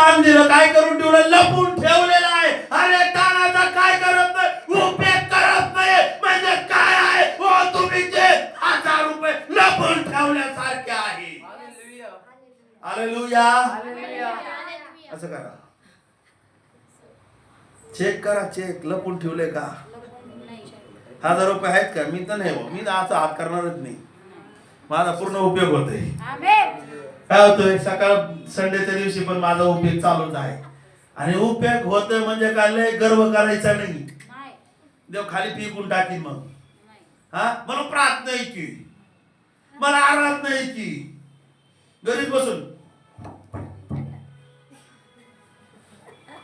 ताण दिलं काय करून ठेवलं? लपून ठेवलेलं आहे. अरे ताणाचा काय करत नाही? उपयोग करत नाही. म्हणजे काय आहे? हो तुम्ही जे हजार रुपये लपून ठेवल्यासारखे आहे. हालेलुया. असं करा. चेक करा चेक. लपून ठेवले का? हजार रुपये आहेत का? मी तर नाही हो. मी तर आता हात करणारच नाही. माझा पूर्ण उपयोग होतोय. काय होतोय सकाळ संडेच्या दिवशी पण माझा उपयोग चालूच आहे. आणि उपयोग होतोय म्हणजे काय लय गर्व करायचा नाही. देव खाली पिकून टाकीन मग. हा? मला प्रार्थना की. मला आराधना की. घरीच बसून.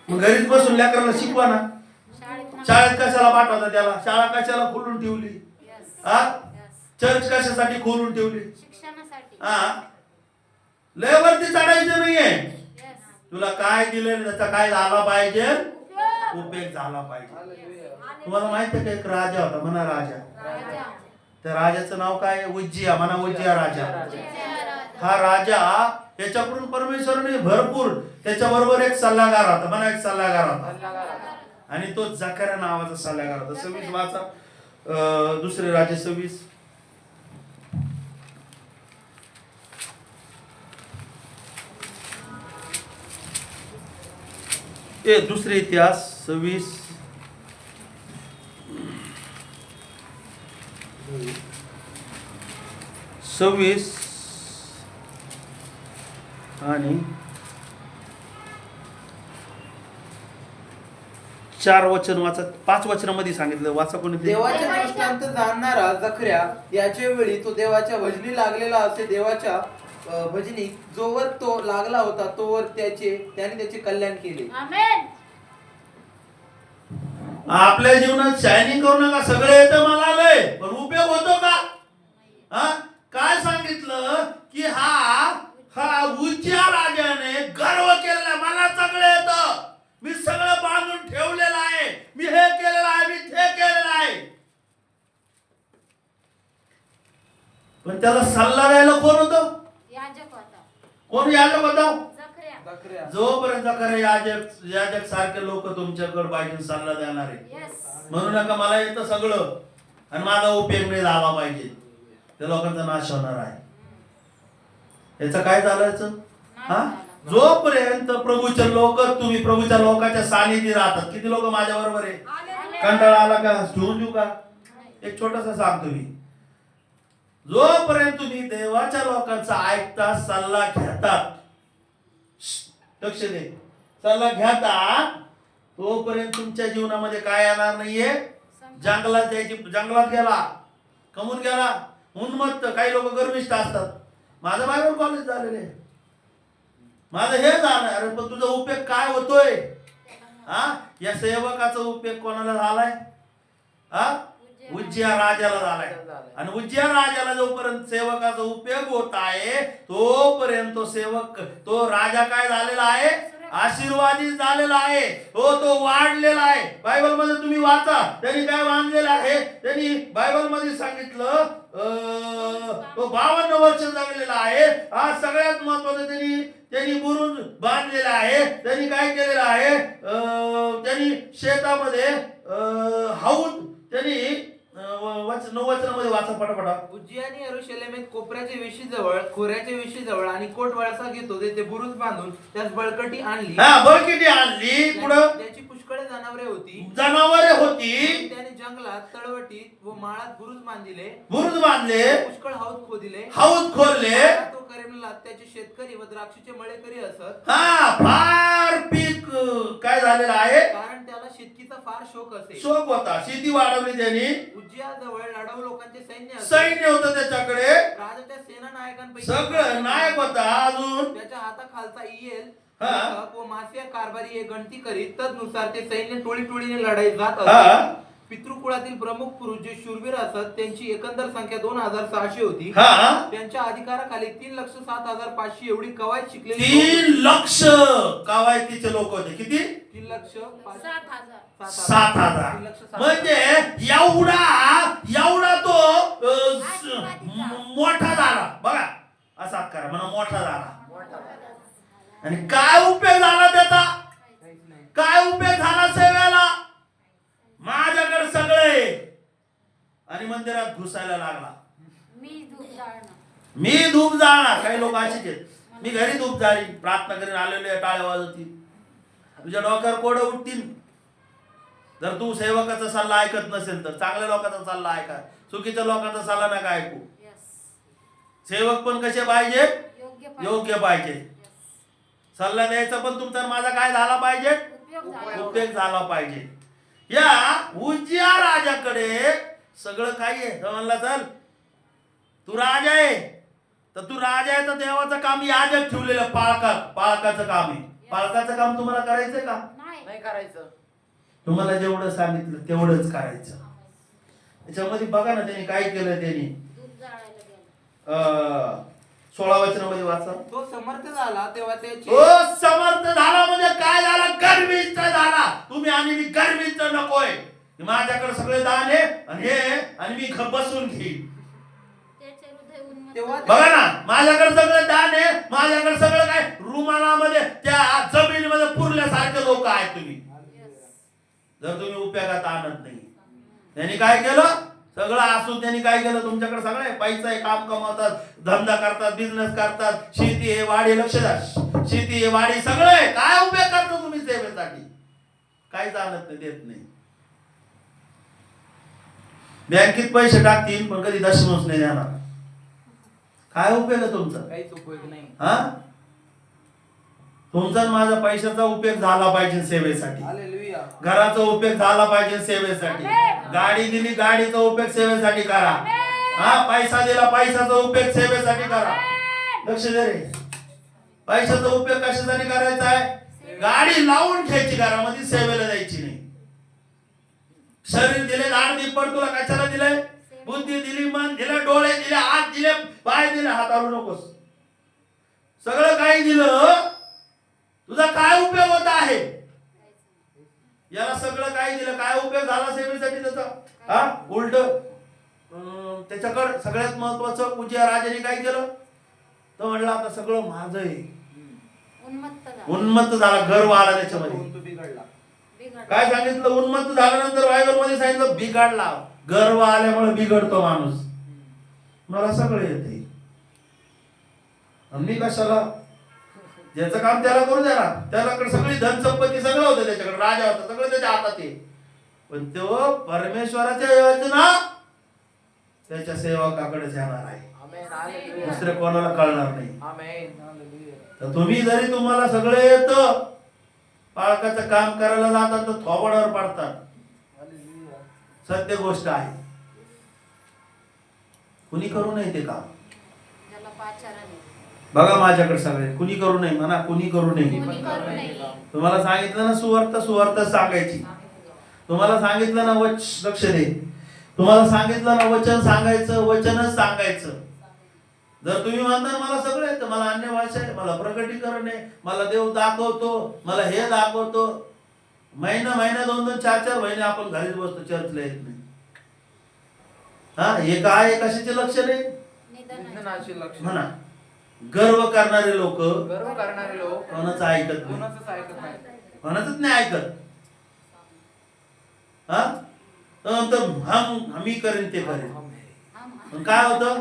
मग घरीच बसून लेकराला शिकवा ना. शाळेत कशाला पाठवता त्याला? शाळा कशाला खोलून ठेवली? हा? चर्च कशासाठी खोलून ठेवली? शिक्षणासाठी. हा? लय वरती चढायचं नाहीये. तुला काय दिलं त्याचा काय झाला पाहिजे? उपयोग झाला पाहिजे. तुम्हाला माहिती आहे का एक राजा होता म्हणा राजा? त्या राजाचं नाव काय? उज्जिया म्हणा उज्जिया राजा. हा राजा याच्याकडून परमेश्वरने भरपूर त्याच्या बरोबर एक सल्लागार होता म्हणा एक सल्लागार होता. आणि तो जकारा नावाचा सल्लागार होता. सव्वीस वाचा दुसरे राजे सव्वीस. ए दुसरे इतिहास सव्वीस. सव्वीस. आणि चार वचन वाचा पाच वचनामध्ये सांगितलं. वाचा कोणी ते? दृष्टांत जाणणारा जखऱ्या याच्या वेळी तो देवाच्या भजनी लागलेला असे देवाच्या भजनी जोवर तो लागला होता तोवर त्याचे त्याने त्याचे कल्याण केले. आमेन. आपल्या जीवनात शायनिंग करू नका सगळे येतं मला लय पण उपयोग होतो का? हा? काय सांगितलं? की हा हा उच्च्या राजाने गर्व केलेला. मला सगळं येतं. मी सगळं बांधून ठेवलेलं आहे. मी हे केलेलं आहे मी ते केलेलं आहे. पण त्याला सल्ला द्यायला कोण होतं याजक होता कोण याजक होता जखऱ्या जखऱ्या खरं याजक याजक सारखे लोक तुमच्याकडे पाहिजे सल्ला देणारे. येस म्हणू नका मला येतं सगळं. आणि माझा उपयोग नाही झाला पाहिजे. त्या लोकांचा नाश होणार आहे. याचं काय चालायचं? हा? जोपर्यंत प्रभूचे लोक तुम्ही प्रभूच्या लोकांच्या सानिधी राहतात. किती लोक माझ्या बरोबर आहे कंटाळा आला का? ठेवून देऊ का? एक छोटासा सांगतो मी. जोपर्यंत तुम्ही देवाच्या लोकांचा ऐकता सल्ला घेतात लक्ष दे. चला घेता तोपर्यंत तुमच्या जीवनामध्ये काय येणार नाहीये? जंगलात जायची जंगलात गेला कमून गेला. उन्मत्त काही लोक गर्विष्ठ असतात. माझं बायबल कॉलेज झालेले माझं हे झालं. अरे पण तुझा उपयोग काय होतोय? हा? या सेवकाचा उपयोग कोणाला झालाय? हा? उज्जिया राजाला झालाय. आणि उज्जिया राजाला जोपर्यंत सेवकाचा उपयोग होत आहे तोपर्यंत तो सेवक तो राजा काय झालेला आहे? आशीर्वादी झालेला आहे. हो तो वाढलेला आहे. बायबलमध्ये तुम्ही वाचा. त्यांनी काय बांधलेलं आहे? त्यांनी बायबलमध्ये सांगितलं अं, तो बावन्न वर्ष जगलेला आहे. हा सगळ्यात महत्वाचं त्यांनी त्यांनी बुरुज बांधलेला आहे. त्यांनी काय केलेलं आहे? अं, त्यांनी शेतामध्ये हाऊद त्यांनी वच नऊ वचनामध्ये वाचा पटापटा. उज्जियानी यरुशलेमेत कोपऱ्याच्या वेशीजवळ खोऱ्याच्या वेशीजवळ आणि कोट वळसा घेतो ते बुरुज बांधून त्यास बळकटी आणली. हा बळकिटी आणली पुढं? त्याची पुष्कळ जनावरे होती. जनावरे होती. त्याने जंगलात तळवटीत व माळात बुरुज बांधिले. बुरुज बांधले. पुष्कळ हौद खोदिले. हाऊद खोलले आता तो करेमला त्याचे शेतकरी व द्राक्षीचे मळेकरी असत. हा फार पीक काय झालेलं आहे? कारण शेतकीचा फार शोक असे शोक होता. शेती वाढवली त्यांनी. उज्जिया जवळ लढाऊ लोकांचे सैन्य. सैन्य होतं त्याच्याकडे. राजाच्या सेना नायकांपैकी सगळं नायक होता अजून. त्याच्या हाताखालचा इयेल हा. व मासिया कारभारी हे गणती करीत तदनुसार ते सैन्य टोळी टोळीने लढाई जात हा. असत पितृकुळातील प्रमुख पुरुष जे शूरवीर असत त्यांची एकंदर संख्या दोन हजार सहाशे होती. हा. त्यांच्या अधिकाराखाली तीन लक्ष सात हजार पाचशे एवढी कवायत शिकलेली तीन लक्ष कवायतीचे लोक होते. किती? तीन लक्ष पाच- सात हजार. सात तीन हजार लक्ष सात म्हणजे एवढा एवढा तो अं, स- म- मोठा झाला घुसायला लागला मी दूध जाळणं मी धूप जाळणार काही लोक असेच आहेत. मी घरी धूप जाळी प्रार्थना करीन आलेले टाळ्या वाजवतील तुझ्या डोक्यावर कोड उठतील. जर तू सेवकाचा सल्ला ऐकत नसेल तर चांगल्या लोकांचा सल्ला ऐका. चुकीच्या लोकांचा सल्ला नका ऐकू. सेवक पण कसे पाहिजे? योग्य पाहिजे. सल्ला द्यायचा पण तुमचा माझा काय झाला पाहिजे? उपयोग झाला. झाला पाहिजे. या उज्या राजाकडे सगळं काही आहे. म्हणला चल तू राजा आहे. तर तू राजा आहे तर देवाचं काम याजक ठेवलेलं पाळकात. पाळकाचं काम आहे. पाळकाचं काम तुम्हाला करायचंय का? नाही. नाही करायचं. तुम्हाला जेवढं सांगितलं तेवढंच करायचं. त्याच्यामध्ये बघा ना त्यांनी काय केलं त्यांनी. दूध जाळायला गेलं. अं, सोळा वचनामध्ये वाचा. तो समर्थ झाला तेव्हा त्याची ओ समर्थ झाला म्हणजे काय झाला? गर्विष्ठ झाला. तुम्ही आणि मी गर्विष्ठ नकोय. माझ्याकडे सगळे दान आहे आणि हे आणि मी बसून घेईन त्याचे हृदय उन्मत्त तेव्हा झाले. बघा ना माझ्याकडे सगळं दान आहे माझ्याकडे सगळं काय? रुमालामध्ये त्या जमिनीमध्ये पुरल्यासारखे लोक आहेत तुम्ही. जर तुम्ही उपयोगात आणत नाही. त्यांनी काय केलं? सगळं असून त्यांनी काय केलं? तुमच्याकडे सगळं आहे. पैसा आहे काम कमावतात धंदा करतात बिझनेस करतात. शेती आहे वाडी लक्ष द्या. शेती आहे वाडी सगळं आहे. काय उपयोग करता तुम्ही सेवेसाठी? काहीच आणत नाही देत नाही. बँकेत पैसे टाकतील पण कधी दशमच नाही देणार. काय उपयोग आहे तुमचा? काहीच उपयोग नाही. हा? तुमचा आणि माझा पैशाचा उपयोग झाला पाहिजे सेवेसाठी. हालेलुया घराचा उपयोग झाला पाहिजे सेवेसाठी. Amen. गाडी दिली गाडीचा उपयोग सेवेसाठी करा. हा पैसा दिला पैशाचा उपयोग सेवेसाठी करा. लक्ष दे रे. पैशाचा उपयोग कशासाठी करायचा आहे? गाडी लावून घ्यायची घरामध्ये सेवेला द्यायची नाही. शरीर दिले दाड दिपड तुला कशाला दिलंय? बुद्धी दिली मन दिलं डोळे दिले हात दिले पाय दिले हात आलू नकोस. सगळं काही दिलं तुझा काय उपयोग होत आहे? याला सगळं काय दिलं. काय उपयोग झाला सेवेसाठी त्याचा? हा? उलट. त्याच्याकडे सगळ्यात महत्वाचं पूज्य राजाने काय केलं? तो म्हणला आता सगळं माझं आहे. उन्मत्त झाला. उन्मत्त झाला. गर्व आला त्याच्यामध्ये. तो बिघडला? बिघडला. काय सांगितलं? उन्मत्त झाल्यानंतर बायबलमध्ये सांगितलं बिघडला. गर्व आल्यामुळे बिघडतो माणूस. मला सगळं येते. मी कशाला? ज्याचं काम त्याला करू द्या ना. त्याच्याकडे सगळी धन संपत्ती सगळं होतं त्याच्याकडे. राजा होता सगळं त्याच्या हातात आहे. पण तो परमेश्वराच्या योजना त्याच्या सेवकाकडेच येणार आहे. दुसरे कोणाला कळणार नाही. तर तुम्ही जरी तुम्हाला सगळं येतं पाळकाचं काम करायला जातात तर थोबडावर पडतात. सत्य गोष्ट आहे. कुणी करू नये ते काम. बघा माझ्याकडे सगळे. कुणी करू नये म्हणा कुणी करू नये. कोणी करू नये. तुम्हाला सांगितलं ना सुवार्थ सुवार्थ सांगायची. तुम्हाला सांगितलं ना वच लक्ष दे. तुम्हाला सांगितलं ना वचन सांगायचं वचनच सांगायचं. जर तुम्ही म्हणता मला सगळं येतं मला अन्य भाषा आहे मला प्रकटीकरण आहे मला देव दाखवतो मला हे दाखवतो. महिना महिना दोन दोन चार चार महिने आपण घरीच बसतो चर्चला येत नाही. हा हे काय आहे? कशाचे लक्ष नाही म्हणा. गर्व करणारे लोक गर्व करणारे लोक कोणाचं ऐकत नाही. कोणाचंच ऐकत नाही. ऐकत. हा? हम हमी करेन ते करेन. पण काय होतं?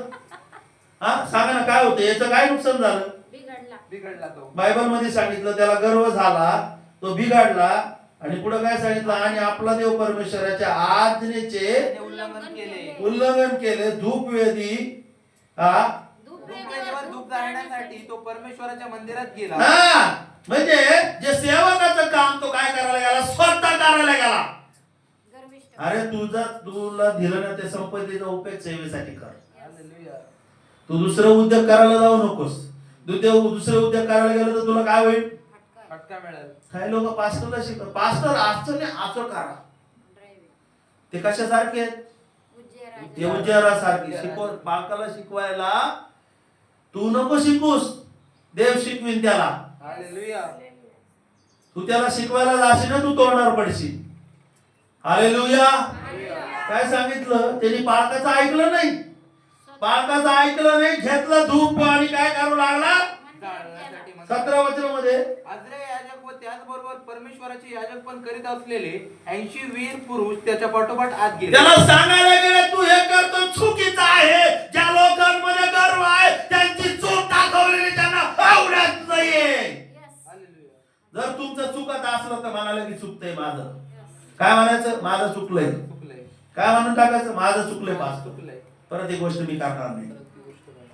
हा सांगा ना काय होतं? याचं काय नुकसान झालं? बिघडला. बिघडला तो. बायबलमध्ये सांगितलं त्याला गर्व झाला तो बिघडला आणि पुढे काय सांगितलं? आणि आपला देव परमेश्वराच्या आज्ञेचे उल्लंघन केले. उल्लंघन केले. धूप वेदी हा? धूप धूपवेदीवर वेदीवर धूप जाळण्यासाठी तो परमेश्वराच्या मंदिरात गेला. हा. म्हणजे जे सेवकाचं काम तो काय करायला गेला? स्वतः करायला गेला. अरे तुझा तुला दिलं ना ते संपत्तीचा उपयोग सेवेसाठी कर. हालेलुया तू दुसरं उद्योग करायला जाऊ नकोस. दुसरे दुसरे उद्योग करायला गेलं तर तुला काय होईल? फटका. मिळेल. काही लोक पास्टरला शिकव पास्टर असं नाही करा. ते कशासारखे आहेत? उज्जरासारखे शिकव बालकाला शिकवायला तू नको शिकूस. देव शिकवीन त्याला. हालेलुया तू त्याला शिकवायला जाशील ना तू तोंडावर पडशील. हालेलुया काय सांगितलं? त्यांनी बाळकाचं ऐकलं नाही. बाळकाचं ऐकलं नाही घेतलं धूप आणि काय करू लागला सतरा वचनामध्ये? आजरे याजक व त्याचबरोबर परमेश्वराचे याजक पण करीत असलेले ऐंशी वीर पुरुष त्याच्या पाठोपाठ आत गेले. त्याला सांगायला गेलं तू हे करतो चुकीचं आहे. ज्या लोकांमध्ये गर्व आहे त्यांची चूक दाखवलेली त्यांना आवडत नाहीये. जर तुमचं चुकत असलं तर म्हणाले की चुकतंय माझं. काय म्हणायचं? माझं चुकलंय. चुकलंय. काय म्हणून टाकायचं? माझं चुकलंय पाच चुकलंय. परत ही गोष्ट मी करणार नाही परत ती गोष्ट नाही. Praise the Lord. Hallelujah. Hallelujah.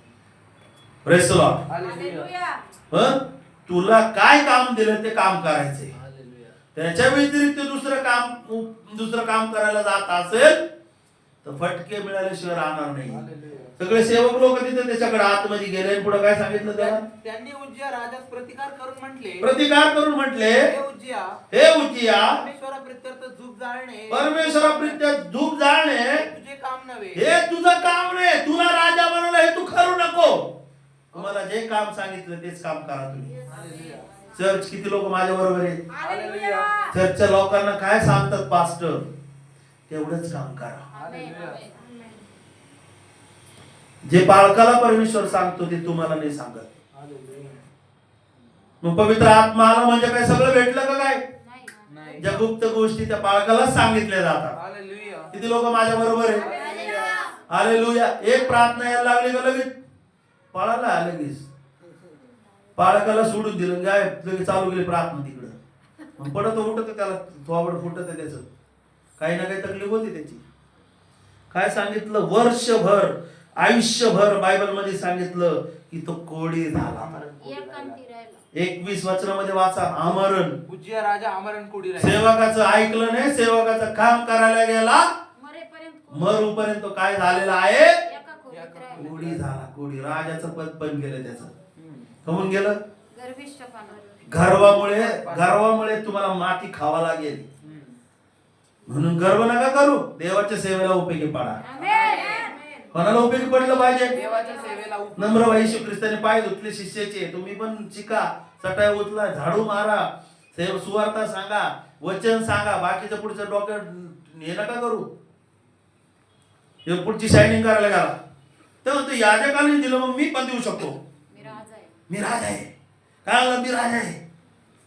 हं? तुला काय काम दिलं ते काम हालेलुया. त्याच्या व्यतिरिक्त दुसरं काम दुसरं काम करायला जात असेल तर फटके मिळाल्याशिवाय राहणार नाही. हालेलुया. सगळे सेवक लोक तिथे त्याच्याकडे आतमध्ये गेले पुढे काय सांगितलं त्याला? त्या- त्यांनी उज्जिया राजास प्रतिकार करून म्हटले. प्रतिकार करून म्हटले हे उज्जिया हे उजिया परमेश्वराप्रित्यर्थ झूप जाळणे. परमेश्वराप्रित्य धूप जाळणे तुझे काम नव्हे. हे तुझं काम नाही तुला राजा बनवलं हे तू करू नको. तुम्हाला जे काम सांगितलं तेच काम करा तुम्ही हालेलुया. चर्च किती लोक माझ्या बरोबर आहे हालेलुया. चर्चच्या लोकांना काय सांगतात पास्टर तेवढंच काम करा हालेलुया. जे बाळकाला परमेश्वर सांगतो ते तुम्हाला नाही सांगत हालेलुया. मग पवित्र आत्मा आला म्हणजे काय सगळं भेटलं का काय. ज्या गुप्त गोष्टी त्या बाळकालाच सांगितल्या जातात हालेलुया. किती लोक माझ्या बरोबर आहे हालेलुया. आले लुया एक प्रार्थना यायला लागली का लगेच पळाला आले लगेच. बाळकाला सोडून दिलं काय लगेच चालू गेली प्रार्थना तिकडं. मग पडत उठत त्याला थोबड फुटत त्याच. काही ना काही तकलीफ होती त्याची. काय सांगितलं? वर्षभर आयुष्यभर बायबलमध्ये सांगितलं की तो कोडी झाला. एकवीस वचनामध्ये वाचा आमरण उज्जिया राजा आमरण कोडी. सेवकाचं ऐकलं नाही सेवकाचं काम करायला गेला. मरेपर्यंत काय झालेलं आहे. कोडी झाला कोडी. राजाचं पद पण गेलं त्याचं. कमून गेलं. गर्वामुळे गर्वामुळे तुम्हाला माती खावा लागेल. म्हणून गर्व नका करू. देवाच्या सेवेला उपयोगी पडा. आमेन. कोणाला उपयोगी पडलं पाहिजे? देवाच्या सेवेला उप- नम्र भाई ख्रिस्ताने पाय धुतले शिष्याचे. तुम्ही पण शिका. चटाई उचला झाडू मारा. सेव सुवार्ता सांगा वचन सांगा. बाकीचं पुढचं डोक्यात हे नका करू. हे पुढची शायनिंग करायला गेला तर म्हणतो याजकाने दिलं मग मी पण देऊ शकतो. मी राजा आहे. काय म्हणलं मी राजा आहे.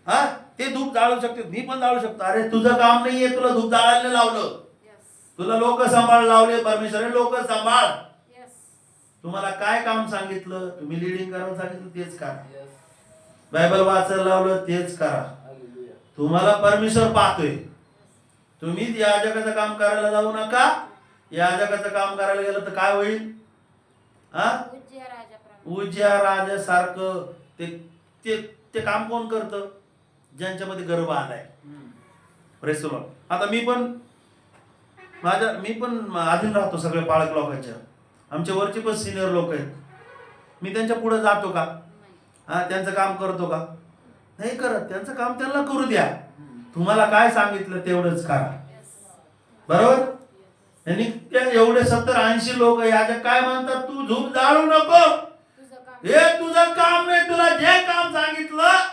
हा? ते धूप जाळू शकते. मी पण जाळू शकतो. अरे तुझं काम नाहीये. तुला धूप जाळायला लावलं. Yes. तुला लोक सांभाळ लावले परमेश्वर लोक सांभाळ. Yes. तुम्हाला काय काम सांगितलं? तुम्ही लिडिंग करायला सांगितलं तेच करा. Yes. बायबल वाचायला लावलं तेच करा. हालेलुया. तुम्हाला परमेश्वर पाहतोय. तुम्ही या जगाचं काम करायला जाऊ नका. या जगाचं काम करायला गेलं तर काय होईल? हा. उज्या राजासारखं ते ते ते काम कोण करतं? ज्यांच्यामध्ये गर्व आलाय. आता मी पण माझ्या मी पण अधीन राहतो सगळ्या पाळक लोकांच्या. आमच्या वरचे पण सिनियर लोक आहेत. मी त्यांच्या पुढे जातो का. हा त्यांचं काम करतो का? नाही करत. त्यांचं काम त्यांना करू द्या. तुम्हाला काय सांगितलं तेवढंच करा. Yes. बरोबर? आणि त्या एवढे सत्तर ऐंशी लोक याच्या काय म्हणतात? तू झूप जाळू नको. हे तुझं काम नाही तुला जे काम सांगितलं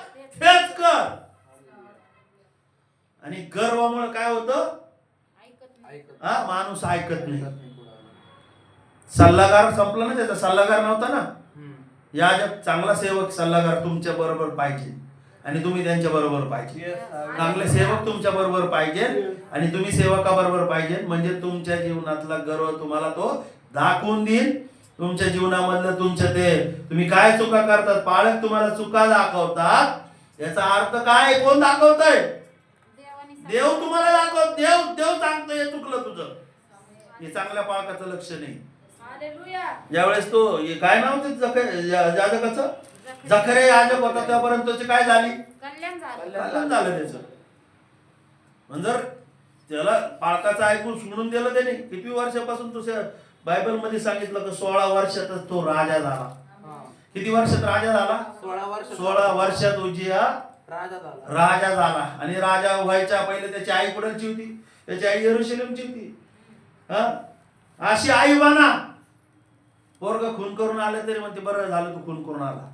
तेच कर. आणि गर्वामुळे काय होतं? ऐकत नाही. ऐकत हा माणूस ऐकत नाही. सल्लागार संपला ना त्याचा? सल्लागार नव्हता ना. या चांगला सेवक सल्लागार तुमच्या बरोबर पाहिजे. आणि तुम्ही त्यांच्या बरोबर पाहिजे. चांगले सेवक तुमच्या बरोबर पाहिजे. आणि तुम्ही सेवका बरोबर पाहिजे म्हणजे तुमच्या जीवनातला गर्व तुम्हाला तो दाखवून देईल. तुमच्या जीवनामधलं तुमच्या ते तुम्ही काय चुका करतात? पालक तुम्हाला चुका दाखवतात. याचा अर्थ काय? आहे? कोण दाखवतय? देवाने सांगितलं. देव तुम्हाला दाखव देव देव सांगतोय हे चुकलं तुझं. हे चांगल्या पालकाचं लक्ष नाही. ज्यावेळेस तो काय नाव ते याजकाचं? जखरे याजक होता त्यापर्यंत काय झाली. कल्याण झालं त्याचं. म्हणजे त्याला पाळकाचं ऐकून सोडून दिलं त्याने. किती वर्षापासून तो बायबलमध्ये सांगितलं की सोळा वर्षातच तो राजा झाला. किती वर्षात राजा झाला? सोळा वर्ष सोळा वर्षात उजिया राजा झाला. राजा झाला. आणि राजा व्हायच्या पहिले त्याची आई कुठलची होती? त्याची आई येरुशलेमची होती. हा? अशी आई बना. पोरग खून करून आले तरी म्हणते बरं झालं तू खून करून आला.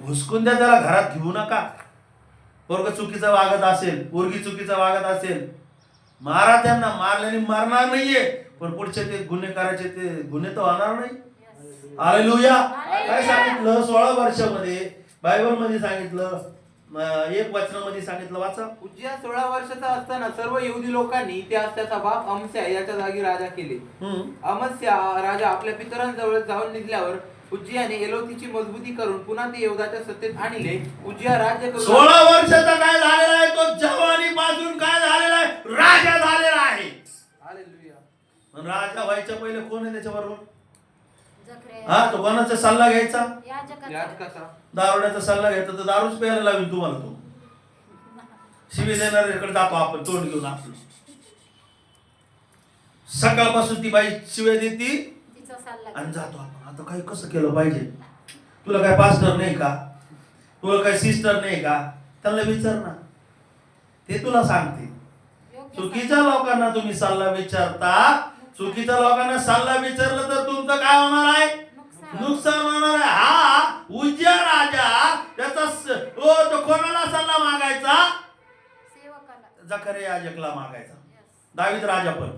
हुसकून द्या त्याला घरात घेऊ नका. पोरग चुकीचं वागत असेल पोरगी चुकीचं वागत असेल मारा त्यांना मारल्याने मारणार नाहीये. पण पुढचे ते गुन्हे करायचे ते गुन्हे तर होणार नाही. Yes. हालेलुया काय सांगितलं? सोळा वर्षामध्ये बायबलमध्ये सांगितलं एक वचनामध्ये सांगितलं वाचा. उज्जिया सोळा वर्षाचा असताना सर्व यहुदी लोकांनी त्यास त्याचा बाप अमस्या याच्या जागी राजा केले. अमस्या राजा आपल्या पितरांजवळ जाऊन निघल्यावर उज्जियाने एलोतीची मजबूती करून पुन्हा ते यहुदाच्या सत्तेत आणले. उज्जिया राज्य करून सोळा वर्षाचा काय झालेला आहे? तो जवानी पासून काय झालेला आहे? राजा झालेला आहे. पण राजा व्हायच्या पहिले कोण आहे त्याच्या बरोबर हा तो कोणाचा सल्ला घ्यायचा? याजकाचा. याजकाचा. दारुड्याचा सल्ला घ्यायचा तर दारूच प्यायला लावीन तुम्हाला तो. शिवी देणाऱ्याकडे जातो आपण तोंड घेऊन आपलं. सकाळपासून ती बाई शिव्या देती. तिचा सल्ला आणि जातो आपण. आता काही कसं केलं पाहिजे? तुला काय पास्टर नाही का? तुला काय सिस्टर नाही का? त्यांना विचार ना. ते तुला सांगते. चुकीच्या लोकांना तुम्ही सल्ला विचारता. चुकीच्या लोकांना सल्ला विचारलं तर तुमचं काय होणार आहे? नुकसान. होणार आहे. हा उज्या राजा. त्याचा ओ तो कोणाला सल्ला मागायचा? जखरे याजकला मागायचा. दावीद राजा पण.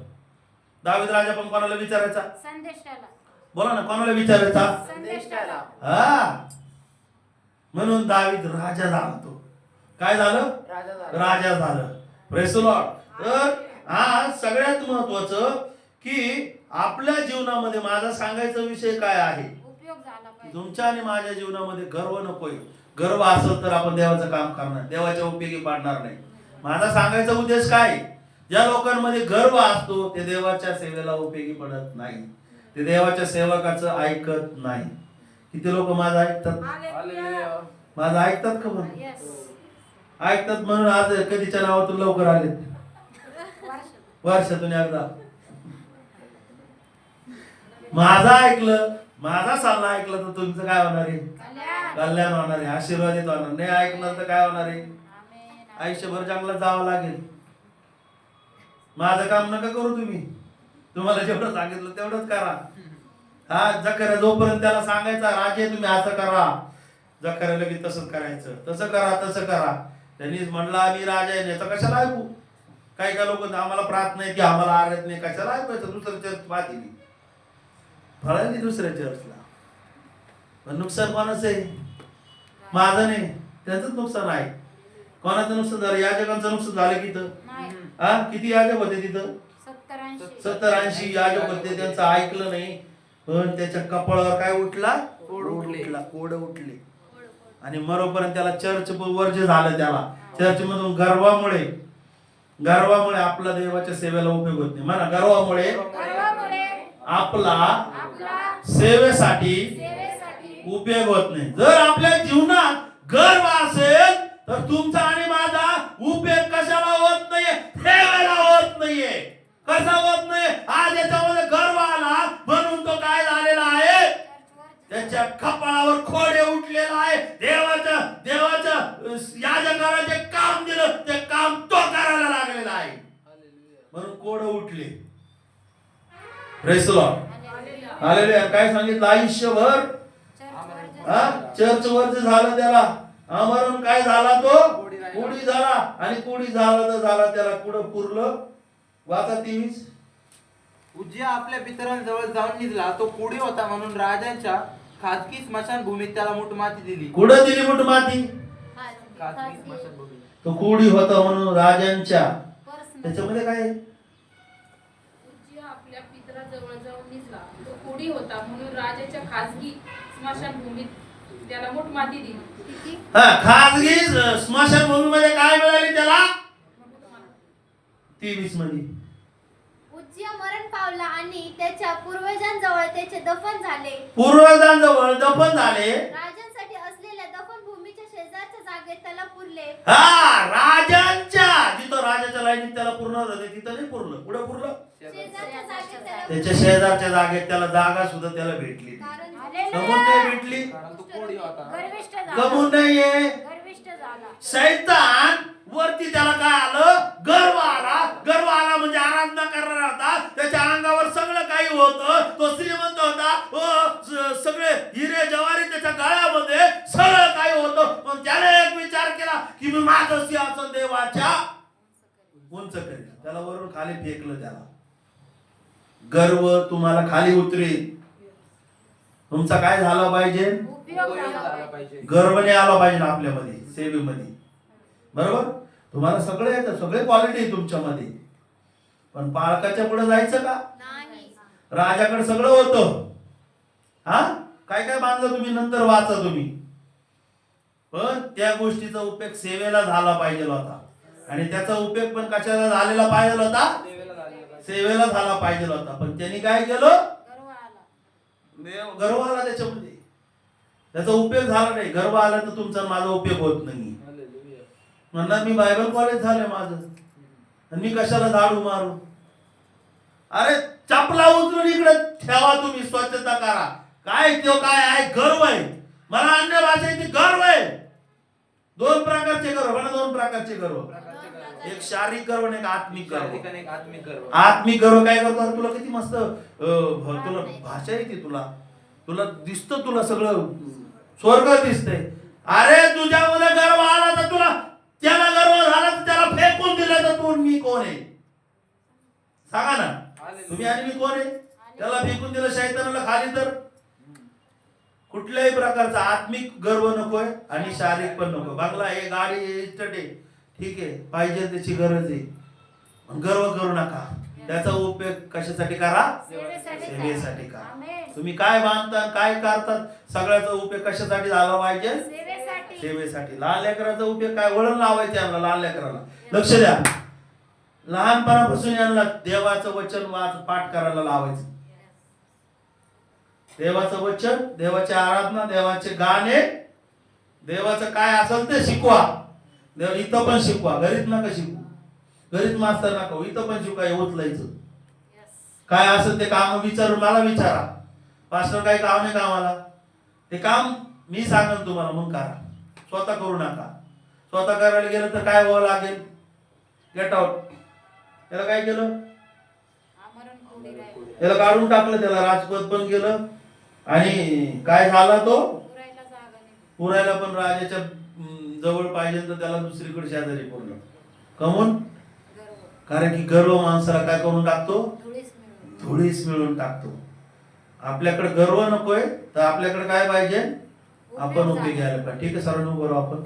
दावीद राजा पण कोणाला विचारायचा? संदेशाला. बोला ना कोणाला विचारायचा? संदेशाला. हा. म्हणून दावीद राजा झाला तो. काय झालं? राजा झाला. Lord. तर आज सगळ्यात महत्वाचं की आपल्या जीवनामध्ये माझा सांगायचा विषय काय आहे? उपयोग झाला पाहिजे. तुमच्या आणि माझ्या जीवनामध्ये गर्व नकोय. गर्व असेल तर आपण देवाचं काम करणार. देवाच्या उपयोगी पाडणार नाही. माझा सांगायचा उद्देश काय? ज्या लोकांमध्ये गर्व असतो ते देवाच्या सेवेला उपयोगी पडत नाही. ते देवाच्या सेवकाचं ऐकत नाही. किती लोक माझं ऐकतात. माझं ऐकतात का येस ऐकतात म्हणून आज कधीच्या नावातून लवकर आले वर्ष वर्षातून एकदा. माझा ऐकलं माझा सल्ला ऐकलं तर तुमचं काय होणार आहे? कल्याण. होणार आहे. आशीर्वादित होणार नाही ऐकलं तर काय होणार आहे? आयुष्यभर जंगलात जावं लागेल. माझं काम नका करू तुम्ही. तुम्हाला जेवढं सांगितलं तेवढंच करा. हा जखऱ्या जोपर्यंत त्याला सांगायचा राजे तुम्ही असं करा. जखऱ्या लगेच तसंच करायचं. तसं करा तसं करा. त्यांनी म्हणला आम्ही राजा आहे. तर कशाला ऐकू काही काही लोक आम्हाला प्रार्थना आहे की आम्हाला आरत नाही. कशाला ऐकायचं दुसरं चर्च पाहिली फळाली दुसऱ्या चर्चला. पण नुकसान कोणाचं आहे? माझं नाही. त्यांचंच नुकसान आहे. कोणाचं नुकसान झालं? या जगांचं नुकसान झालं की इथं? हा? किती याजक होते तिथं? सत्तर ऐंशी याजक होते. त्यांचं ऐकलं नाही. पण त्याच्या कपाळावर काय उठला? कोड उठले. उठला. कोड उठले. आणि मरोपर्यंत त्याला चर्च वर्ज झालं त्याला. चर्च मधून गर्वामुळे गर्वामुळे आपला देवाच्या सेवेला उपयोग होत नाही. म्हणा गर्वामुळे गर्वामुळे आपला आपला सेवेसाठी सेवेसाठी उपयोग होत नाही. जर आपल्या जीवनात गर्व असेल तर तुमचा आणि माझा उपयोग कशाला होत नाहीये? ठेवायला होत नाहीये. कसा होत नाही आज याच्यामध्ये गर्व आला. म्हणून तो काय झालेला आहे? त्याच्या कपाळावर खोडे उठलेला आहे. देवाचं देवाचं याजकाला जे काम दिलं. ते काम तो करायला लागलेला आहे. म्हणून कोड उठले. Praise the काय सांगितलं? आयुष्यभर? हा? चर्च वरच झालं त्याला आमरण काय झाला तो? कोडी झाला आणि कोडी झाला तर झाला त्याला कुठं पुरलं? वाचा तेवीस उज्जिया आपल्या पितरांजवळ जाऊन निघला. तो पुढे होता म्हणून राजांच्या खाजगी स्मशानभूमीत त्याला मूठ माती दिली. कुठं दिली मुठ माती? खाजगी स्मशानभूमी तो कोडी होता म्हणून राजांच्या. त्याच्यामध्ये काय आहे? आपल्या पितराजवळ जाऊन निजला तो कोडी होता म्हणून राजाच्या खासगी स्मशानभूमीत त्याला मूठ माती दिली. हा खाजगी स्मशानभूमी मध्ये काय मिळाली त्याला तेवीसमध्ये. उज्जिया मरण पावला आणि त्याच्या पूर्वजांजवळ त्याचे दफन झाले. पूर्वजांजवळ दफन झाले. राजांसाठी असलेल्या दफनभूमीच्या शेजारच्या जागेत त्याला पुरले. हा राजांच्या जिथं राजाच्या लाईनीत त्याला पूर्ण होतं तिथं नाही पुरलं. पुढे पुरलं? शेजारच्या जागेत त्याला त्याच्या शेजारच्या जागेत त्याला जागा सुद्धा त्याला भेटली कारण नाही भेटली. कमून नाहीये. सैतान वरती त्याला काय आलं? गर्व आला. गर्व आला म्हणजे आराधना करणारा होता. त्याच्या अंगावर सगळं काही होतं. तो श्रीमंत होता. हो सगळे हिरे जवारी त्याच्या गळ्यामध्ये सगळं काही होतं. पण त्याने एक विचार केला की मी माझं सिंहासन देवाच्या उंच करेल त्याला वरून खाली फेकलं त्याला. गर्व तुम्हाला खाली उतरेल. तुमचा काय झाला पाहिजे? गर्वने आला पाहिजे आपल्यामध्ये सेवेमध्ये. बरोबर? तुम्हाला सगळे येतं सगळे क्वालिटी आहे तुमच्यामध्ये. पण पालकाच्या पुढे जायचं का? नाही. राजाकडे सगळं होतं. हा? काय काय बांधलं तुम्ही? नंतर वाचा तुम्ही. पण त्या गोष्टीचा उपयोग सेवेला झाला पाहिजे होता. आणि त्याचा उपयोग पण कशाला झालेला पाहिजे होता. सेवेला झाला पाहिजे होता. पण त्यांनी काय केलं? गर्व आला त्याच्यामध्ये. त्याचा उपयोग झाला नाही. गर्व आला तर तुमचा माझा उपयोग होत नाही. म्हणणार मी बायबल कॉलेज झालंय माझं. आणि मी कशाला झाडू मारू? अरे चपला उचलून इकडे ठेवा तुम्ही स्वच्छता करा. काय तो काय आहे? गर्व आहे. मला अन्य भाषेची गर्व आहे. दोन प्रकारचे गर्व. म्हणा दोन प्रकारचे गर्व. एक शारीरिक गर्व आणि एक आत्मिक गर्व. एक आत्मिक गर्व. आत्मिक गर्व काय करतो? अरे तुला किती मस्त अं, भ- तुला भाषा येते तुला. तुला दिसतं तुला सगळं. स्वर्ग दिसतंय. अरे तुझ्यामध्ये गर्व आला तर तुला त्याला गर्व झाला तर त्याला फेकून दिलं तर तू मी कोण आहे? सांगा ना. तुम्ही आणि मी कोण आहे? त्याला फेकून दिलं शैतानाला खाली तर? कुठल्याही प्रकारचा आत्मिक गर्व नकोय आणि शारीरिक पण नको बंगला आहे गाडी आहे इस्टेट आहे. ठीक आहे. पाहिजे त्याची गरज आहे. पण गर्व करू नका. त्याचा उपयोग कशासाठी करा? सेवेसाठी करा. तुम्ही काय बांधतात काय करतात सगळ्याचा उपयोग कशासाठी झाला पाहिजे? सेवेसाठी. लहान लेकराचा उपयोग काय? वळण लावायचे यांना लहान लेकराला. लक्ष द्या. लहानपणापासून यांना देवाचं वचन वाच पाठ करायला लावायचं. देवाचं वचन देवाची आराधना देवाचे गाणे. देवाचं काय असेल ते शिकवा. इथं पण शिकवा. घरीच नका शिकू. घरीच मास्तर नका हो, इथं पण शिकवा हे उचलायचं. काय असेल ते काम विचारून मला विचारा. पास्टर काही काम आहे कामाला ते काम मी सांगेन तुम्हाला मग करा. स्वतः करू नका. स्वतः करायला गेलं तर काय व्हावं लागेल? गेट आउट त्याला काय केलं. त्याला काढून टाकलं त्याला. राजपद पण केलं. आणि काय झाला तो? पुरायला पण राजाच्या जवळ पाहिजे तर त्याला दुसरीकडे शेजारी पुरलं कमून कारण की गर्व माणसाला काय करून टाकतो? धुळीस मिळून. टाकतो. आपल्याकडे गर्व नकोय तर आपल्याकडे काय पाहिजे? आपण उभे घ्यायला पाहिजे. ठीक आहे सर्वांनी उभं आपण.